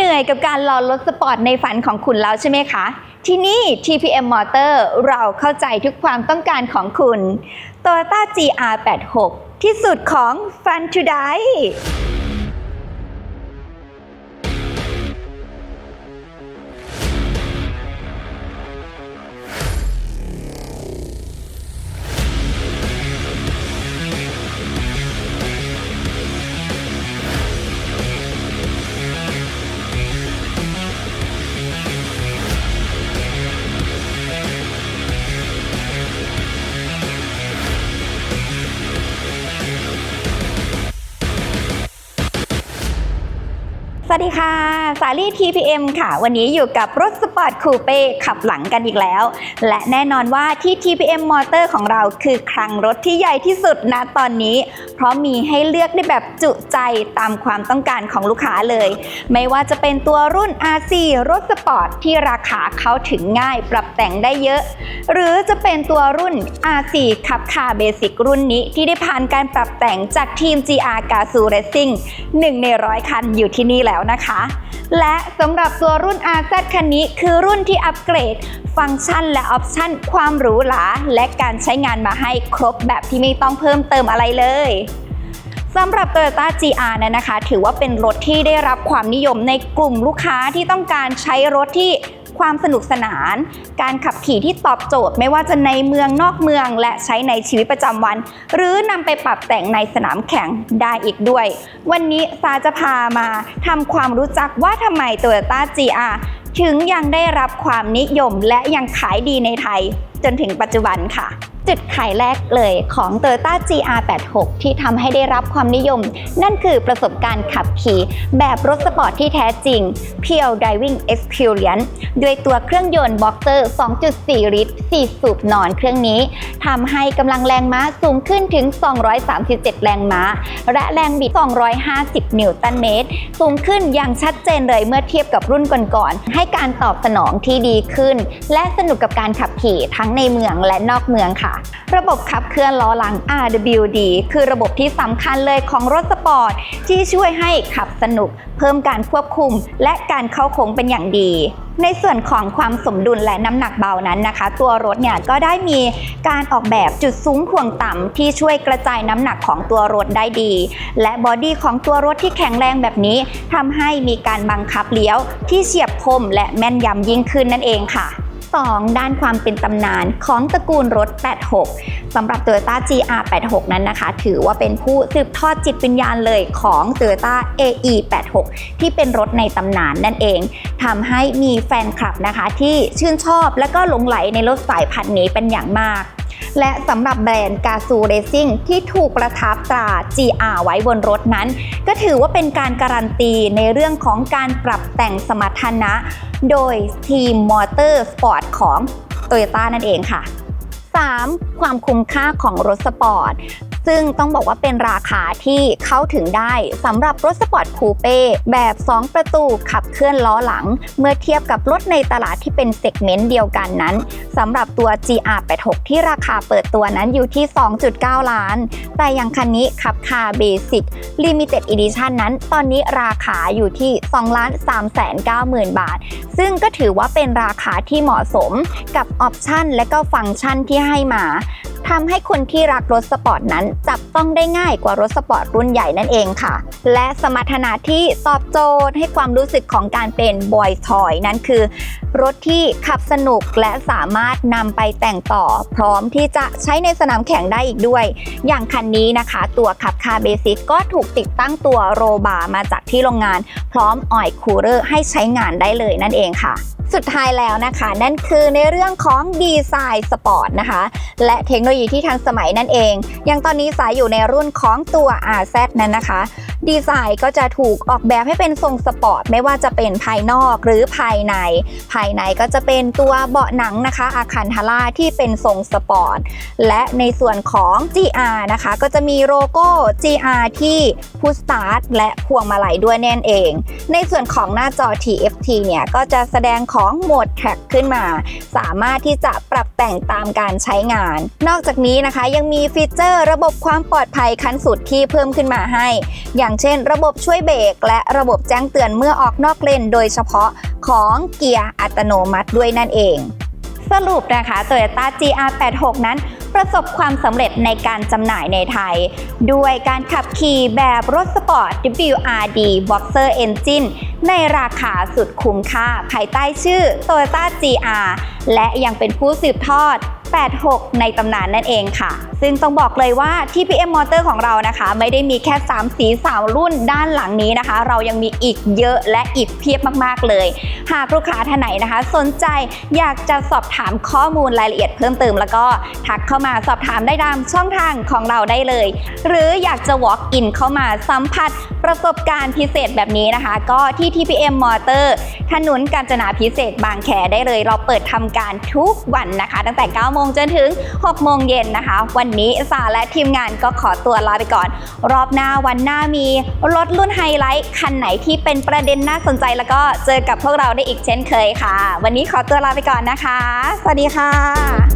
เหนื่อยกับการรอรถสปอร์ตในฝันของคุณแล้วใช่ไหมคะ ที่นี่ TPM Motor เราเข้าใจทุกความต้องการของคุณ Toyota GR86 ที่สุดของ Fun to Die สวัสดีค่ะ สาลี่ TPM ค่ะ วันนี้อยู่กับรถสปอร์ตคูเป้ขับหลังกันอีกแล้ว และแน่นอนว่าที่ TPM Motor ของเราคือคลังรถที่ใหญ่ที่สุดณตอนนี้ เพราะมีให้เลือกได้แบบจุใจตามความต้องการของลูกค้าเลย ไม่ว่าจะเป็นตัวรุ่น RC รถสปอร์ตที่ราคาเข้าถึงง่ายปรับแต่งได้เยอะ หรือจะเป็นตัวรุ่น R4 ขับคาเบสิกรุ่นนี้ที่ได้ผ่านการปรับแต่งจากทีม GR g a z o Racing หนึ่งในร้อยคันอยู่ที่นี่แล้วนะคะ และสำหรับตัวรุ่น RZ คันนี้คือรุ่นที่อัปเกรด ฟังก์ชันและออปชันความหรูหราและการใช้งานมาให้ครบแบบที่ไม่ต้องเพิ่มเติมอะไรเลยสำหรับ Toyota GR นั้นนะคะ ถือว่าเป็นรถที่ได้รับความนิยมในกลุ่มลูกค้าที่ต้องการใช้รถที่ ความสนุกสนาน การขับขี่ที่ตอบโจทย์ ไม่ว่าจะในเมืองนอกเมืองและใช้ในชีวิตประจำวัน หรือนำไปปรับแต่งในสนามแข่งได้อีกด้วย วันนี้ซาจะพามาทำความรู้จักว่าทำไม Toyota GR ถึงยังได้รับความนิยมและยังขายดีในไทย จนถึงปัจจุบันค่ะ จุดขายแรกเลยของ Toyota GR86 ที่ทำให้ได้รับความนิยม นั่นคือประสบการณ์ขับขี่แบบรถสปอร์ตที่แท้จริง Pure Driving Experience ด้วยตัวเครื่องยนต์ Boxer 2.4 ลิตร 4 สูบนอนเครื่องนี้ทำให้กำลังแรงม้าสูงขึ้นถึง 237 แรงม้า และแรงบิด 250 นิวตันเมตร สูงขึ้นอย่างชัดเจนเลยเมื่อเทียบกับรุ่นก่อนๆให้การตอบสนองที่ดีขึ้น และสนุกกับการขับขี่ทั้งในเมืองและนอกเมืองค่ะระบบขับเคลื่อนล้อหลัง RWD คือระบบที่สำคัญเลยของรถสปอร์ต ที่ช่วยให้ขับสนุก เพิ่มการควบคุม และการเข้าโค้งเป็นอย่างดี ในส่วนของความสมดุลและน้ำหนักเบานั้นนะคะ ตัวรถเนี่ยก็ได้มีการออกแบบจุดสูงถ่วงต่ำที่ช่วยกระจายน้ำหนักของตัวรถได้ดี และบอดี้ของตัวรถที่แข็งแรงแบบนี้ทำให้มีการบังคับเลี้ยวที่เฉียบคมและแม่นยำยิ่งขึ้นนั่นเองค่ะ 2. ด้านความเป็นตำนานของตระกูลรถ 86 สำหรับ Toyota GR86 นั้นนะคะ ถือว่าเป็นผู้สืบทอดจิตวิญญาณเลยของ Toyota AE86 ที่เป็นรถในตำนานนั่นเองทำให้มีแฟนคลับนะคะที่ชื่นชอบและก็หลงไหลในรถสายพันธุ์นี้เป็นอย่างมาก และสำหรับแบรนด์กาซูเรซิ่งที่ถูกประทับตรา GR ไว้บนรถนั้น ก็ถือว่าเป็นการการันตีในเรื่องของการปรับแต่งสมรรถนะ โดยทีมมอเตอร์สปอร์ตของ t o y ยต้นั่นเองค่ะ 3. ความคุ้มค่าของรถสปอร์ต ซึ่งต้องบอกว่าเป็นราคาที่เข้าถึงได้สำหรับรถสปอร์ตคูเป้แบบ 2 ประตูขับเคลื่อนล้อหลัง เมื่อเทียบกับรถในตลาดที่เป็นเซกเมนต์เดียวกันนั้นสำหรับตัว GR86 ที่ราคาเปิดตัวนั้นอยู่ที่ 2.9 ล้าน แต่อย่างคันนี้ขับคาเบสิก Limited Edition นั้น ตอนนี้ราคาอยู่ที่2ล้าน3แสน9หมื่นบาท ซึ่งก็ถือว่าเป็นราคาที่เหมาะสมกับออปชันและก็ฟังก์ชันที่ให้มา ทำให้คนที่รักรถสปอร์ตนั้น จับต้องได้ง่ายกว่ารถสปอร์ตรุ่นใหญ่นั่นเองค่ะ และสมรรถนะที่ตอบโจทย์ให้ความรู้สึกของการเป็นบอยทอยนั่นคือ รถที่ขับสนุกและสามารถนำไปแต่งต่อ พร้อมที่จะใช้ในสนามแข่งได้อีกด้วย อย่างคันนี้นะคะ ตัวขับคาเบสิกก็ถูกติดตั้งตัวโรบาร์มาจากที่โรงงาน พร้อมออยคูลเลอร์ให้ใช้งานได้เลยนั่นเองค่ะ สุดท้ายแล้วนะคะ นั่นคือในเรื่องของดีไซน์สปอร์ตนะคะ และเทคโนโลยีที่ทันสมัยนั่นเอง อย่างตอนนี้สายอยู่ในรุ่นของตัว RZ นั้นนะคะ ดีไซน์ก็จะถูกออกแบบให้เป็นทรงสปอร์ตไม่ว่าจะเป็นภายนอกหรือภายใน ภายในก็จะเป็นตัวเบาะหนังนะคะ อาคันทาร่าที่เป็นทรงสปอร์ตและในส่วนของ GR นะคะ ก็จะมีโลโก้ GR ที่พุชสตาร์ทและพวงมาลัยด้วยแน่นเอง ในส่วนของหน้าจอ TFT เนี่ยก็จะแสดงของโหมดแทร็กขึ้นมา สามารถที่จะปรับแต่งตามการใช้งาน นอกจากนี้นะคะยังมีฟีเจอร์ระบบความปลอดภัยขั้นสุดที่เพิ่มขึ้นมาให้ อย่างเช่น ระบบช่วยเบรกและระบบแจ้งเตือนเมื่อออกนอกเลน โดยเฉพาะของเกียร์อัตโนมัติด้วยนั่นเอง สรุปนะคะ Toyota GR86 นั้นประสบความสำเร็จในการจำหน่ายในไทย ด้วยการขับขี่แบบรถสปอร์ต WRD Boxer Engine ในราคาสุดคุ้มค่าภายใต้ชื่อ Toyota GR และยังเป็นผู้สืบทอด 86 ในตำนานนั่นเองค่ะ ซึ่งต้องบอกเลยว่า TPM Motor ของเรานะคะ ไม่ได้มีแค่ 3 สี 3 รุ่นด้านหลังนี้นะคะ เรายังมีอีกเยอะและอีกเพียบมากๆเลย หากลูกค้าท่านไหนนะคะ สนใจอยากจะสอบถามข้อมูลรายละเอียดเพิ่มเติม แล้วก็ทักเข้ามาสอบถามได้ตามช่องทางของเราได้เลย หรืออยากจะ walk in เข้ามาสัมผัสประสบการณ์พิเศษแบบนี้นะคะ ก็ที่ TPM Motor ถนนกาญจนาพิเศษบางแคได้เลย เราเปิดทำการทุกวันนะคะ ตั้งแต่ 9 โมงจนถึง 6 โมงเย็นนะคะ วันนี้สาและทีมงานก็ขอตัวลาไปก่อน รอบหน้าวันหน้ามีรถรุ่นไฮไลท์ คันไหนที่เป็นประเด็นน่าสนใจแล้วก็เจอกับพวกเราได้อีกเช่นเคยค่ะ วันนี้ขอตัวลาไปก่อนนะคะ สวัสดีค่ะ